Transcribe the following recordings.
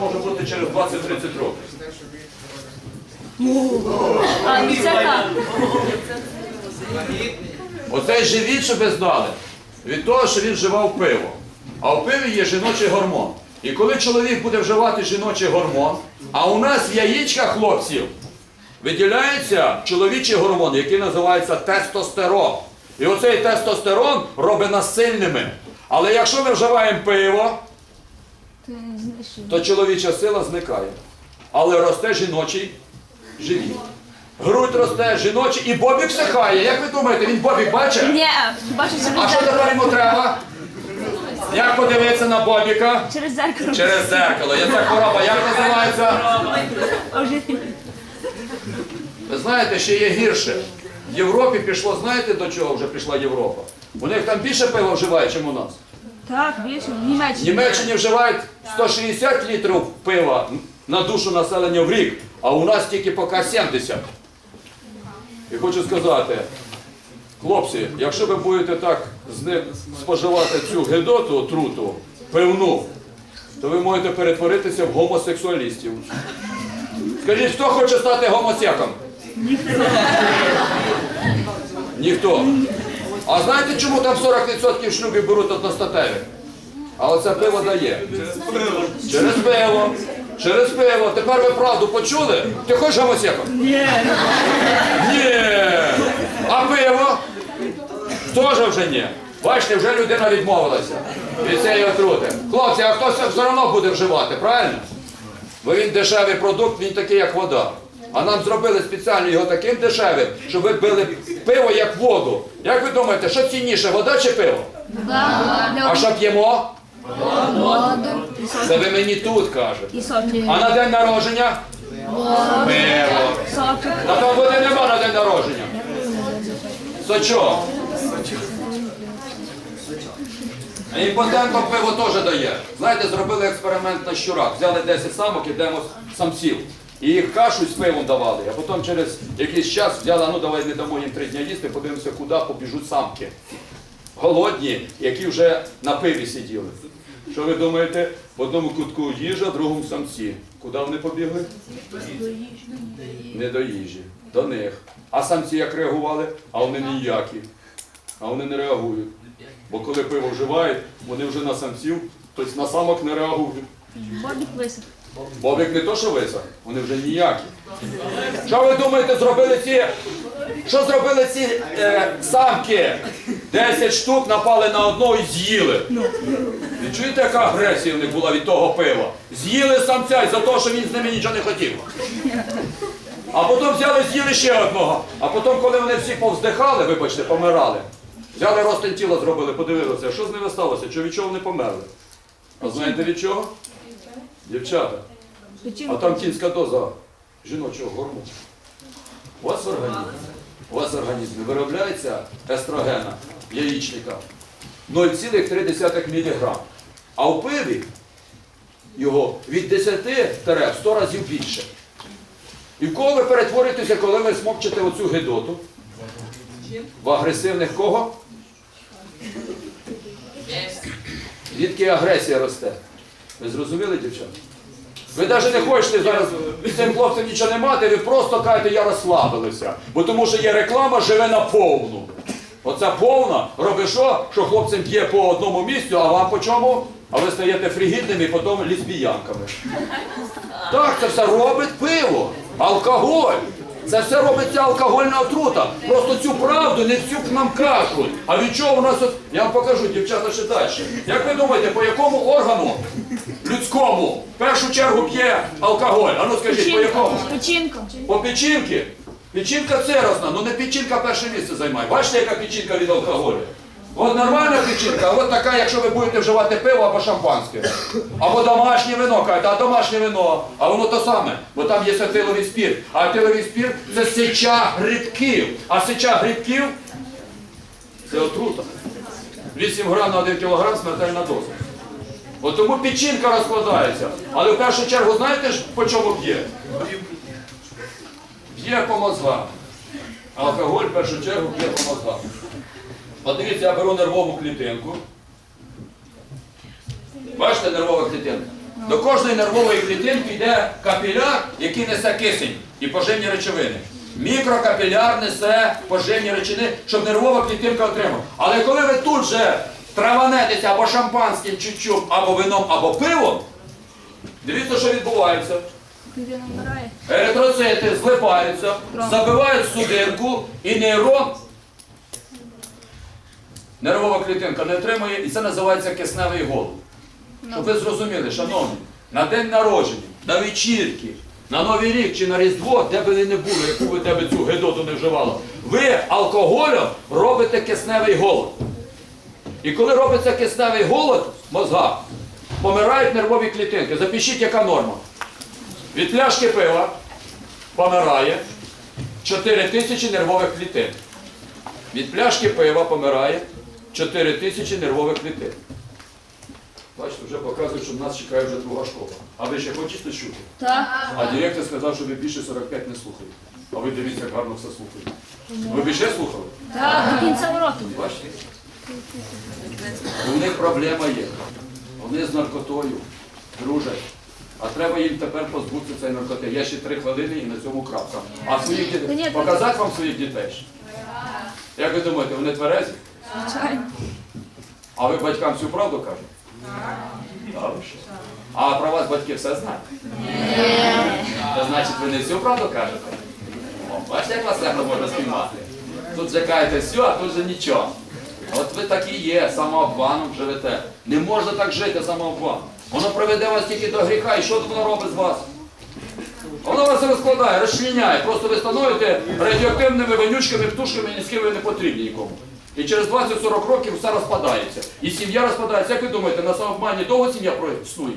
може бути через 20-30 років. А, ну це так. Оцей живіт, що ви знали, від того, що він вживав пиво. А в пиві є жіночий гормон. І коли чоловік буде вживати жіночий гормон, а у нас в яєчках хлопців виділяється чоловічий гормон, який називається тестостерон. І оцей тестостерон робить нас сильними. Але якщо ми вживаємо пиво, то чоловіча сила зникає. Але росте жіночий живіт. Грудь росте, жіночий, і бобік всихає. Як ви думаєте, він бобік бачить? Ні, бачу А що зеркало. тепер йому треба? Як подивитися на бобіка? Через зеркало. Через зеркало. Є ця хвороба, як називається? Ви знаєте, ще є гірше. В Європі пішло, знаєте до чого вже пішла Європа? У них там більше пива вживають, ніж у нас. Так, більше, в В Німеччині. Німеччині вживають 160 літрів пива на душу населення в рік, а у нас тільки поки 70. І хочу сказати, хлопці, якщо ви будете так з ним споживати цю гидоту, отруту, пивну, то ви можете перетворитися в гомосексуалістів. Скажіть, хто хоче стати гомосеком? Ніхто. А знаєте, чому там 40% шлюбів беруть одностатеві? А оце пиво дає. Через пиво. Через пиво. Тепер ви правду почули? Ти хочеш гомосеком? Ні. Ні. А пиво? Теж вже ні. Бачите, вже людина відмовилася від цієї отрути. Хлопці, а хтось все одно буде вживати, правильно? Бо він дешевий продукт, він такий, як вода. А нам зробили спеціально його таким дешевим, щоб ви пили пиво як воду. Як ви думаєте, що цінніше, вода чи пиво? А що п'ємо? Це ви мені тут кажете. А на день народження? Пиво. Та там води нема на день народження. Сочок. Імпотентам пиво теж дає. Знаєте, зробили експеримент на щурах. Взяли 10 самок і демо самців. І їх кашу з пивом давали. А потім через якийсь час взяли, ну давай не дамо їм три дні їсти, подивимося, куди побіжуть самки. Голодні, які вже на пиві сиділи. Що ви думаєте? В одному кутку їжа, в другому самці. Куди вони побігли? Не до їжі, до них. А самці як реагували? А вони ніякі. А вони не реагують. Бо коли пиво вживають, вони вже на самців, тобто на самок не реагують. Бобік не то, що висох, вони вже ніякі. Що ви думаєте, зробили ці. Що зробили ці е, самки? Десять штук напали на одного і з'їли. Ви чуєте, яка агресія в них була від того пива? З'їли самця і за те, що він з ними нічого не хотів. А потім взяли, з'їли ще одного. А потім, коли вони всі повздихали, вибачте, помирали. Взяли розтин тіла, зробили, подивилися, що з ними сталося, чого від чого вони померли. А знаєте від чого? Дівчата. А там кінська доза жіночого гормону. У вас в організмі, у вас організмі виробляється естрогена яєчника 0,3 мг. А в пиві його від 10 в 100 разів більше. І в кого ви перетворюєтеся, коли ви смокчете оцю гидоту? В агресивних кого? Звідки агресія росте? Ви зрозуміли, дівчата? Ви навіть не хочете зараз з цим хлопцем нічого не мати, ви просто кажете, я розслабилися. Бо тому що є реклама, живе на повну. Оця повна робить що? Що хлопцям б'є по одному місцю, а вам по чому? А ви стаєте фрігідними і потім лесбіянками. Так, це все робить пиво, алкоголь. Це все робиться алкогольна отрута. Просто цю правду не всю нам кажуть. А від чого у нас от... Я вам покажу, дівчата, ще далі. Як ви думаєте, по якому органу людському в першу чергу п'є алкоголь? А ну скажіть, по якому? Печінка. По печінки. Печінка церосна, ну не печінка перше місце займає. Бачите, яка печінка від алкоголю? От нормальна печінка, а от така, якщо ви будете вживати пиво або шампанське. Або домашнє вино, кажете, а домашнє вино, а воно то саме, бо там є етиловий спірт. А етиловий спірт це сеча грибків. А сеча грибків це отрута. 8 грам на 1 кілограм смертельна доза. От тому печінка розкладається. Але в першу чергу знаєте ж по чому б'є? Б'є по мозгам. Алкоголь в першу чергу б'є по мозгам. От дивіться, я беру нервову клітинку. Бачите нервова клітинка? До кожної нервової клітинки йде капіляр, який несе кисень і поживні речовини. Мікрокапіляр несе поживні речовини, щоб нервова клітинка отримала. Але коли ви тут же траванетеся або шампанським чуть-чуть, або вином, або пивом, дивіться, що відбувається. Еритроцити злипаються, забивають судинку і нейрон. Нервова клітинка не отримує, і це називається кисневий голод. Щоб ви зрозуміли, шановні, на день народження, на вечірки, на Новий рік чи на Різдво, де би ви не були, яку ви тебе цю гидоту не вживали, ви алкоголем робите кисневий голод. І коли робиться кисневий голод в мозгах, помирають нервові клітинки. Запишіть, яка норма. Від пляшки пива помирає 4 тисячі нервових клітин. Від пляшки пива помирає 4 тисячі нервових клітин. Бачите, вже показують, що в нас чекає вже друга школа. А ви ще хочете чути? Так. А директор сказав, що ви більше 45 не слухаєте. А ви дивіться, як гарно все слухаєте. Ви більше слухали? Так, до кінця уроків. Бачите? У них проблема є. Вони з наркотою дружать. А треба їм тепер позбутися цієї наркоти. Я ще три хвилини і на цьому крапка. А своїх дітей показати вам своїх дітей? Як ви думаєте, вони тверезі? Звичайно. А ви батькам всю правду кажете? Ви що? А про вас батьки все знають? Ні. То значить ви не всю правду кажете? О, бачите, як вас легко можна спіймати? Тут же кажете все, а тут же нічого. От ви так і є, самообманом живете. Не можна так жити самообманом. Воно приведе вас тільки до гріха, і що воно робить з вас? Воно вас розкладає, розчленяє. Просто ви становите радіоактивними вонючками, птушками, ні з ким ви не потрібні нікому. І через 20-40 років все розпадається. І сім'я розпадається. Як ви думаєте, на самообмані довго сім'я проіснує?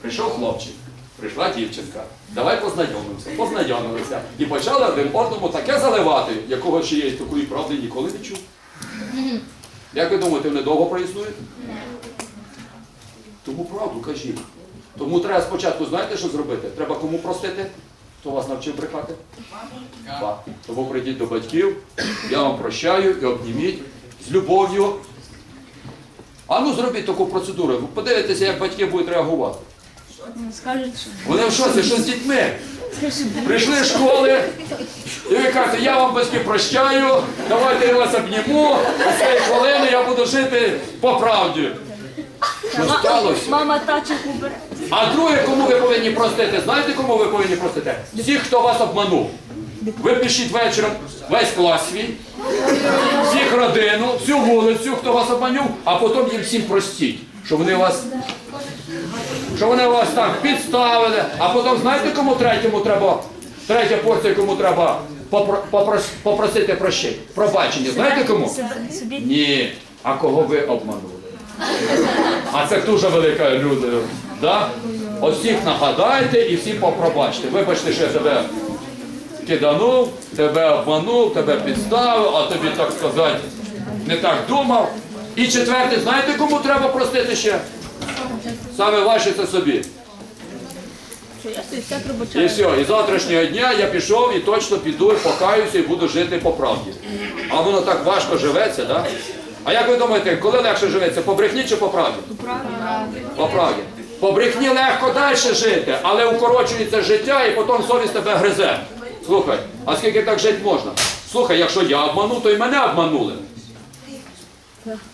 Прийшов хлопчик, прийшла дівчинка. Давай познайомимося. Познайомилися. І почали один одному таке заливати, якого ще є такої правди ніколи не чув. Як ви думаєте, вони довго проіснують? Тому правду кажіть. Тому треба спочатку, знаєте, що зробити? Треба кому простити? Хто вас навчив брехати? Так. Тому прийдіть до батьків, я вам прощаю і обніміть з любов'ю. А ну зробіть таку процедуру. Ви подивитеся, як батьки будуть реагувати. Вони в шоці, що з дітьми? Прийшли з школи, і ви кажете, я вам батьки прощаю, давайте я вас обніму, з цієї хвилини я буду жити по правді. Що сталося? Мама тачок убере. А друге, кому ви повинні простити? Знаєте, кому ви повинні простити? Всіх, хто вас обманув. Ви пишіть вечором весь клас свій, всіх родину, всю вулицю, хто вас обманув, а потім їм всім простіть, що вони вас. Що вони вас так підставили, а потім знаєте, кому третьому треба, третя порція, кому треба попро- попрос- попросити прощення, пробачення. Знаєте кому? Ні. А кого ви обманули? А це дуже велика люди. Да? От всіх нагадайте і всім попробачте. Вибачте, що я тебе киданув, тебе обманув, тебе підставив, а тобі, так сказати, не так думав. І четверте, знаєте, кому треба простити ще? Саме ваші це собі. І все, і завтрашнього дня я пішов і точно піду, і покаюся і буду жити по правді. А воно так важко живеться, так? Да? А як ви думаєте, коли легше живеться, по брехні чи по правді? По правді. По брехні легко далі жити, але укорочується життя і потім совість тебе гризе. Слухай, а скільки так жити можна? Слухай, якщо я обманув, то і мене обманули.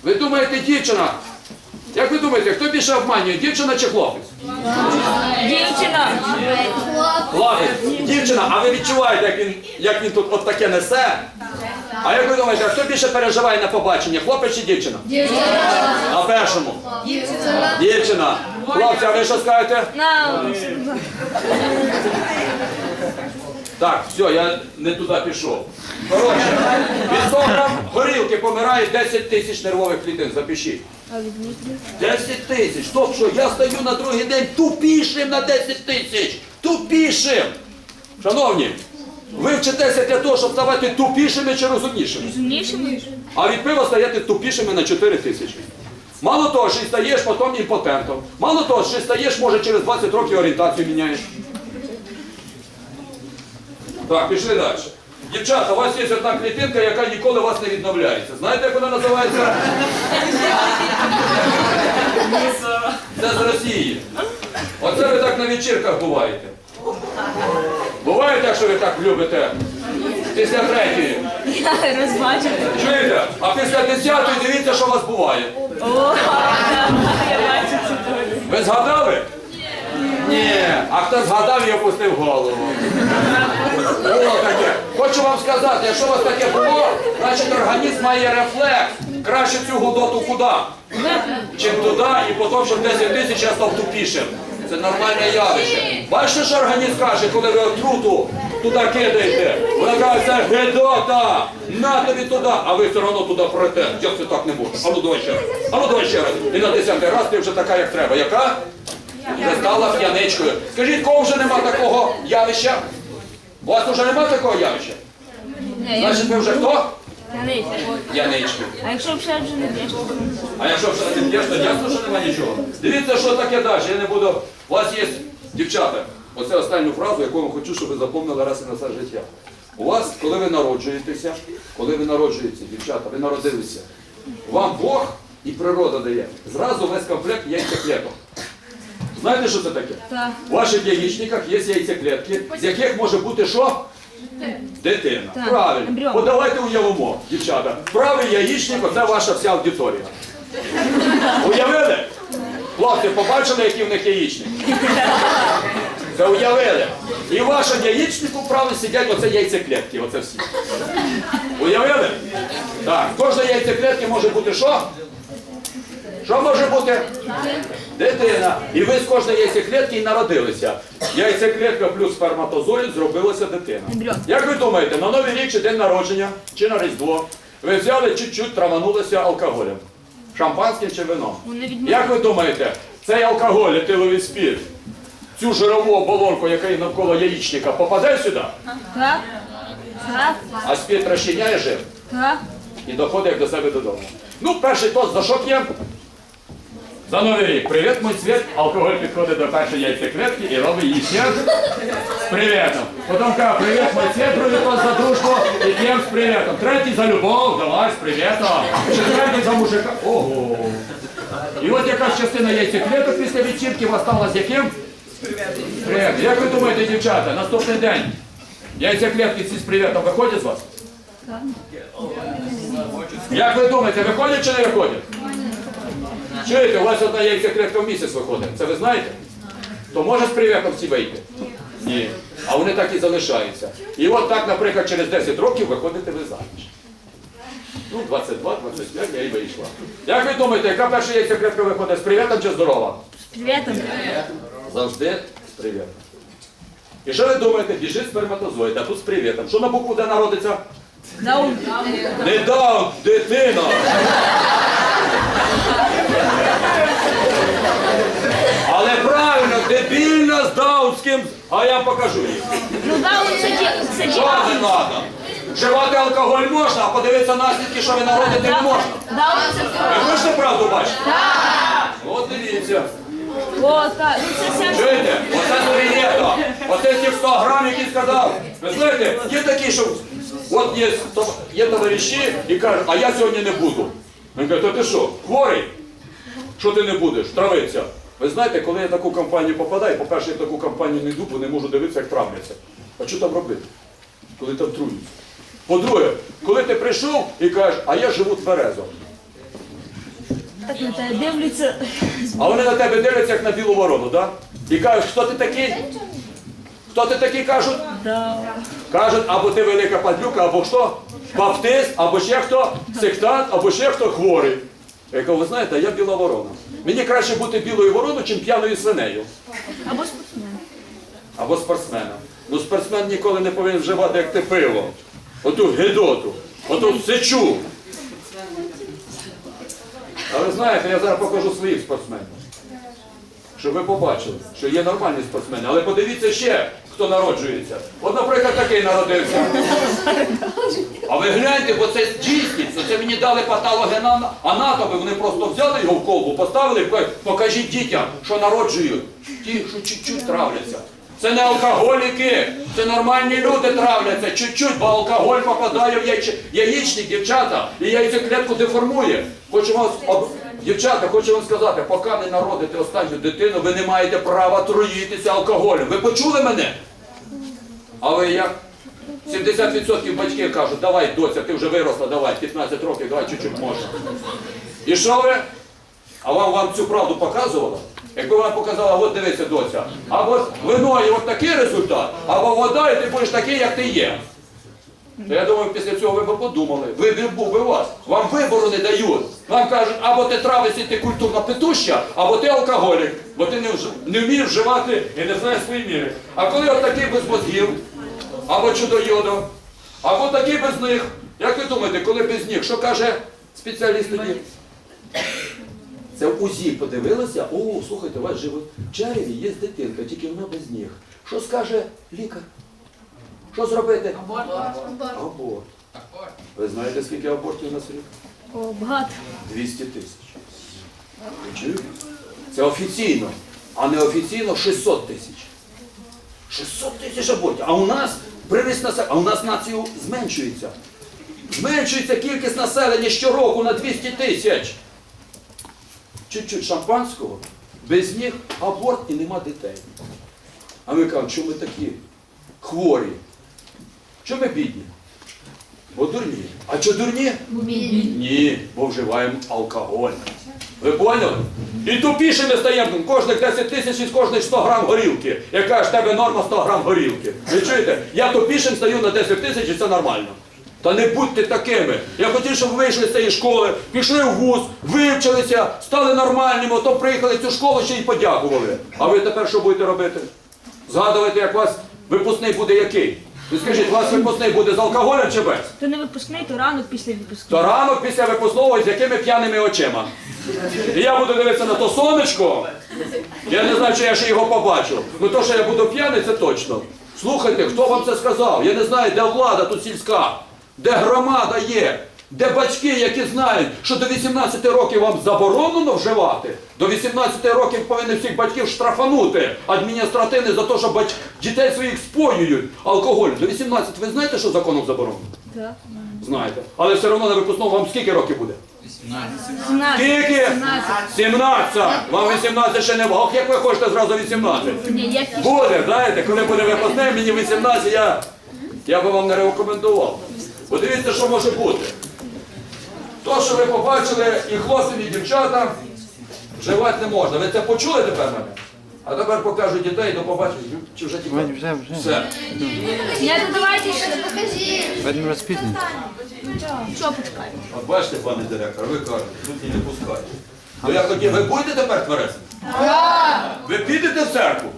Ви думаєте, дівчина? Як ви думаєте, хто більше обманює, дівчина чи хлопець? Дівчина! Хлопець, дівчина, а ви відчуваєте, як він, як він тут от таке несе? А як ви думаєте, хто більше переживає на побачення, хлопець чи дівчина? Дівчина. На першому. Дівчина. Дівчина. Хлопці, а ви що скажете? Так, все, я не туди пішов. Коротше, від 100 грам горілки помирає 10 тисяч нервових клітин, запишіть. А відміть. 10 тисяч. Стоп, що я стаю на другий день тупішим на 10 тисяч. Тупішим. Шановні, ви вчитеся для того, щоб ставати тупішими чи розумнішими. Розумнішими? А від пива стаєте тупішими на 4 тисячі. Мало того, що стаєш потім імпотентом. Мало того, що стаєш, може, через 20 років орієнтацію міняєш. Так, пішли далі. Дівчата, у вас є одна клітинка, яка ніколи вас не відновляється. Знаєте, як вона називається? Це з Росії. Оце ви так на вечірках буваєте. Буває так, що ви так любите після третьої. Я розбачила. Чуєте? А після десятої дивіться, що у вас буває. О, я бачу це теж. Ви згадали? Ні. А хто згадав і опустив голову. Було таке. Хочу вам сказати, якщо у вас таке було, значить організм має рефлекс. Краще цю гудоту куди? Чим туди, і потім, щоб 10 тисяч я став тупішим. Це нормальне явище. Бачите, що організм каже, коли ви отруту туди кидаєте? Вона каже, це гидота! На тобі туди, а ви все одно туди пройте. Як це так не може? А ну давай ще раз. А ну давай ще раз. І на десятий раз ти вже така, як треба. Яка? Вже стала п'яничкою. Скажіть, кого вже нема такого явища? У вас вже нема такого явища? Значить, ви вже хто? Не П'янички. А якщо вже вже не б'єш, то А якщо все не п'єш, то ясно, що нема нічого. Дивіться, що таке далі. Я не буду. У вас є дівчата. Оце останню фразу, яку я хочу, щоб ви запомнили раз і на все життя. У вас, коли ви народжуєтеся, коли ви народжуєтеся, дівчата, ви народилися, вам Бог і природа дає. Зразу весь комплект яйцеклеток. Знаєте, що це таке? Так. У ваших яєчниках є яйцеклетки, з яких може бути що? Дитина. Так, Правильно. ембріон. От давайте уявимо, дівчата. Правий яєчник оце ваша вся аудиторія. Уявили? Хлопці, побачили, які в них яєчники? Це уявили. І в вашому яєчнику правильно сидять оце яйцеклетки, оце всі. Уявили? Так, в кожній яйцеклетці може бути що? Що може бути? Дитина. І ви з кожної яйцеклетки і народилися. Яйцеклетка плюс сперматозоїд зробилася дитина. Як ви думаєте, на Новий рік чи день народження, чи на Різдво, ви взяли чуть-чуть траванулися алкоголем? Шампанським чи вином? Як ви думаєте, цей алкоголь, етиловий спірт, цю жирову оболонку, яка є навколо яєчника, попаде сюди, Так. А спірт розчиняє жир Так. і доходить як до себе додому. Ну, перший тост за що п'ємо? За новий рік. Привіт, мій світ. Алкоголь підходить до першої яйцеклетки і робить її ще з привітом. Потім каже, привіт, мій світ, другий тост за дружбу і п'ємо з привітом. Третій за любов, давай з привітом. Четвертий за мужика. Ого. І от якась частина яйцеклеток після вечірки осталась яким? З привітом. Як ви думаєте, дівчата, наступний день яйцеклетки ці з привітом виходять з вас? Як ви думаєте, виходять чи не виходять? Чуєте, у вас одна яйцеклетка в місяць виходить. Це ви знаєте? То може з прив'яком всі вийти? Ні. А вони так і залишаються. І от так, наприклад, через 10 років виходите ви заміж. Ну, 22, 25 я і вийшла. Як ви думаєте, яка перша яйцеклетка виходить з прив'ятом чи здорова? З привітом. Завжди з привітом. І що ви думаєте, біжить сперматозоїд, а тут з привітом. Що на букву де народиться? Даун. Не даун, дитина. Але правильно, дебільно з даунським, а я покажу їм. Ну даун це. Що не треба? Вживати алкоголь можна, а подивитися наслідки, що ви народите, не можна. Даун це Ви хочете правду бачити? От дивіться. О, так. Ну це вся. Чуєте? Оце привіта. Оце ті 100 грам, які сказав. Ви знаєте, є такі, що от є, то- є товариші і кажуть, а я сьогодні не буду. Він каже, то ти що, хворий? Що ти не будеш? Травиться. Ви знаєте, коли я в таку компанію попадаю, по-перше, я в таку компанію не йду, бо не можу дивитися, як травляться. А що там робити? Коли там труються. По-друге, коли ти прийшов і кажеш, а я живу тверезо. Так на тебе дивляться. А вони на тебе дивляться, як на білу ворону, да? І кажуть, хто ти такий? Хто ти такий кажуть? Да. Кажуть, або ти велика падлюка, або що? Баптист, або ще хто, сектант, або ще хто хворий. Я кажу, ви знаєте, я біла ворона. Мені краще бути білою вороною, чим п'яною свинею. Або спортсмен. Або спортсменом. Ну спортсмен ніколи не повинен вживати, як ти пиво. Оту гидоту, оту сечу. А ви знаєте, я зараз покажу своїх спортсменів. Щоб ви побачили, що є нормальні спортсмени. Але подивіться ще, хто народжується. От, наприклад, такий народився. А ви гляньте, бо це дійсність, це мені дали патологоанатоми, вони просто взяли його в колбу, поставили, покажіть дітям, що народжують. Ті, що чуть-чуть травляться. Це не алкоголіки, це нормальні люди травляться, чуть-чуть, бо алкоголь попадає в яйче- яєчник, дівчата, і яйцеклетку деформує. Хочу вас об- Дівчата, хочу вам сказати, поки не народите останню дитину, ви не маєте права труїтися алкоголем. Ви почули мене? А ви як? 70% батьків кажуть, давай, доця, ти вже виросла, давай, 15 років, давай чуть-чуть можна. І що ви? А вам, вам цю правду показувала? Якби вам показала, от дивися, доця, або вино і от такий результат, або вода, і ти будеш такий, як ти є. То я думаю, після цього ви б подумали. Вибір був би у вас. Вам вибору не дають. Вам кажуть, або ти травись і ти культурна петуща, або ти алкоголік, бо ти не, вж- не вмієш вживати і не знаєш свої міри. А коли от такий без мозгів, або чудо-йодо, або такий без них, як ви думаєте, коли без них, що каже спеціаліст тоді? Це в УЗІ подивилися, о, слухайте, у вас же в череві є дитинка, тільки вона без ніг. Що скаже лікар? Що зробити? Аборт. Ви знаєте, скільки абортів на світі? О, багато. 200 тисяч. Ви чуєте? Це офіційно, а неофіційно 600 тисяч. 600 тисяч абортів. А у нас приріст населення, а у нас націю зменшується. Зменшується кількість населення щороку на 200 тисяч. Чуть-чуть шампанського, без них аборт і нема дітей. А ми кажемо, що ми такі хворі? Що ми бідні? Бо дурні. А що дурні? Ні, бо вживаємо алкоголь. Ви поняли? І тупіше ми стаємо кожних 10 тисяч із кожних 100 грам горілки. Яка ж тебе норма 100 грам горілки. Ви чуєте? Я тупішим стаю на 10 тисяч і це нормально. Та не будьте такими. Я хотів, щоб ви вийшли з цієї школи, пішли в вуз, вивчилися, стали нормальними, то приїхали в цю школу ще й подякували. А ви тепер що будете робити? Згадувати, як у вас випускний буде який? Ви скажіть, у вас випускний буде з алкоголем чи без? То не випускний, то ранок після випускного. То ранок після випускного з якими п'яними очима. І я буду дивитися на то сонечко. Я не знаю, чи я ще його побачу. Ну то, що я буду п'яний, це точно. Слухайте, хто вам це сказав? Я не знаю, де влада тут сільська, де громада є, де батьки, які знають, що до 18 років вам заборонено вживати. До 18 років повинні всіх батьків штрафанути адміністративне за те, що бать... дітей своїх споюють алкоголь. До 18 ви знаєте, що законом заборонено? Так. Знаєте. Але все одно на випускному вам скільки років буде? 17. Скільки? 17. 17. Вам 18 ще не Ох, як ви хочете зразу 18? Ні, я пішла. Буде, знаєте, коли буде випускне, мені 18, я, я би вам не рекомендував. Подивіться, що може бути. То, що ви побачили, і хлопцям, і дівчатам, вживати не можна. Ви це почули тепер мене? А тепер покажу дітей, до побачення. Чи вже тікали? Вже, вже, вже. Все. Ні, то давайте ще. Будемо розпізнити. Що почекаємо? От бачите, пане директор, ви кажете, тут і не пускають. То я хотів, ви будете тепер тверезим? Ви підете в церкву?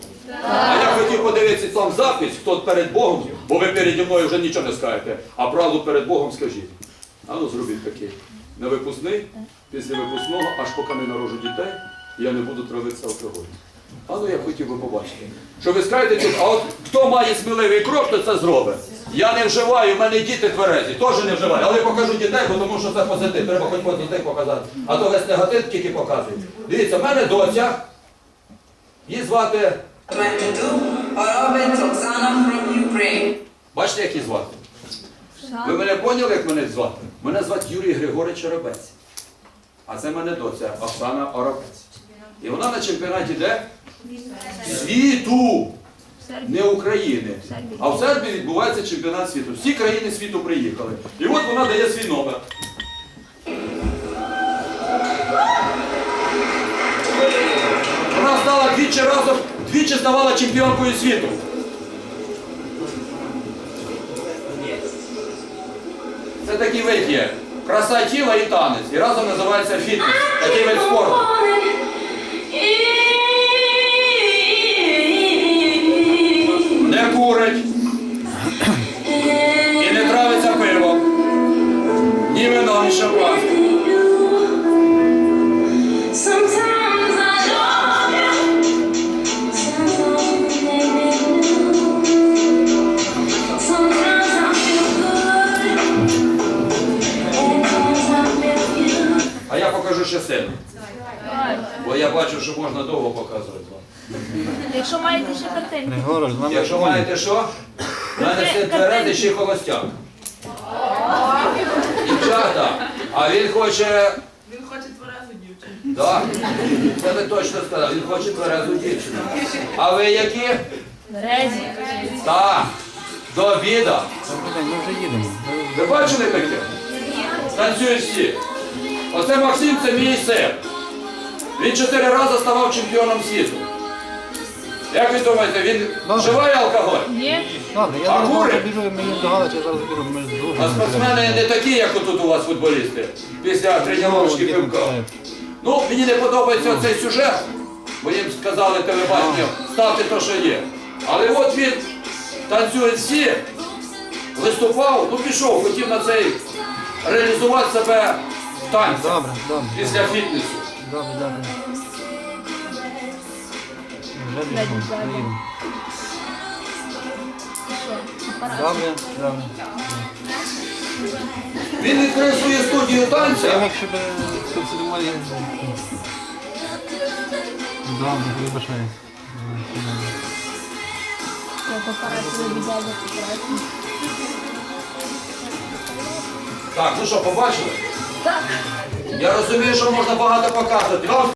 А я хотів подивитися там запис, хто перед Богом, бо ви переді мною вже нічого не скажете, а правду перед Богом скажіть. А ну зробіть такий. На випускний, після випускного, аж поки не народжу дітей, я не буду травитися алкоголем. А ну я хотів би побачити. Що ви скажете, а от хто має сміливий крок, то це зробить. Я не вживаю, в мене діти тверезі, теж не вживаю. Але покажу дітей, бо тому що це позитив. Треба хоч позитив показати. А то весь негатив тільки показує. Дивіться, в мене доця. Її звати. From Ukraine. Бачите, як її звати? Ви мене поняли, як мене звати? Мене звати Юрій Григорич Оробець. А це мене доця Оксана Оробець. І вона на чемпіонаті де? Світу! Не України. А в Сербії відбувається чемпіонат світу. Всі країни світу приїхали. І от вона дає свій номер. Вона стала двічі разом, двічі ставала чемпіонкою світу. Це такий вид є. Краса тіла і танець. І разом називається фітнес. Такий вид спорту. А він хоче. Він хоче тверезу дівчину. Так, це ви точно сказали. Він хоче тверезу дівчину. А ви які? Березі. Так, до обіда. Ми вже їдемо. Ви бачили таке? Танцюють всі. Оце Максим, це мій син. Він чотири рази ставав чемпіоном світу. Як ви думаєте, він вживає алкоголь? Ні. Добре, я А кури? біжу, ми їм до Галича, я зараз біжу, ми з. А спортсмени не такі, як отут у вас футболісти, після тренувачки пивка. Ну, мені не подобається цей сюжет, бо їм сказали телебачення, ставте то, що є. Але от він танцює всі, виступав, ну пішов, хотів на цей реалізувати себе в танцях Добре, добре, після фітнесу. добре, добре. Добре, добре. Він відкрив свою студію Я танця. якщо би тут сидимо, я... Добре, вибачаю. Папараці вибігали папараці. Так, ну що, побачили? Так. Я розумію, що можна багато показувати. Вам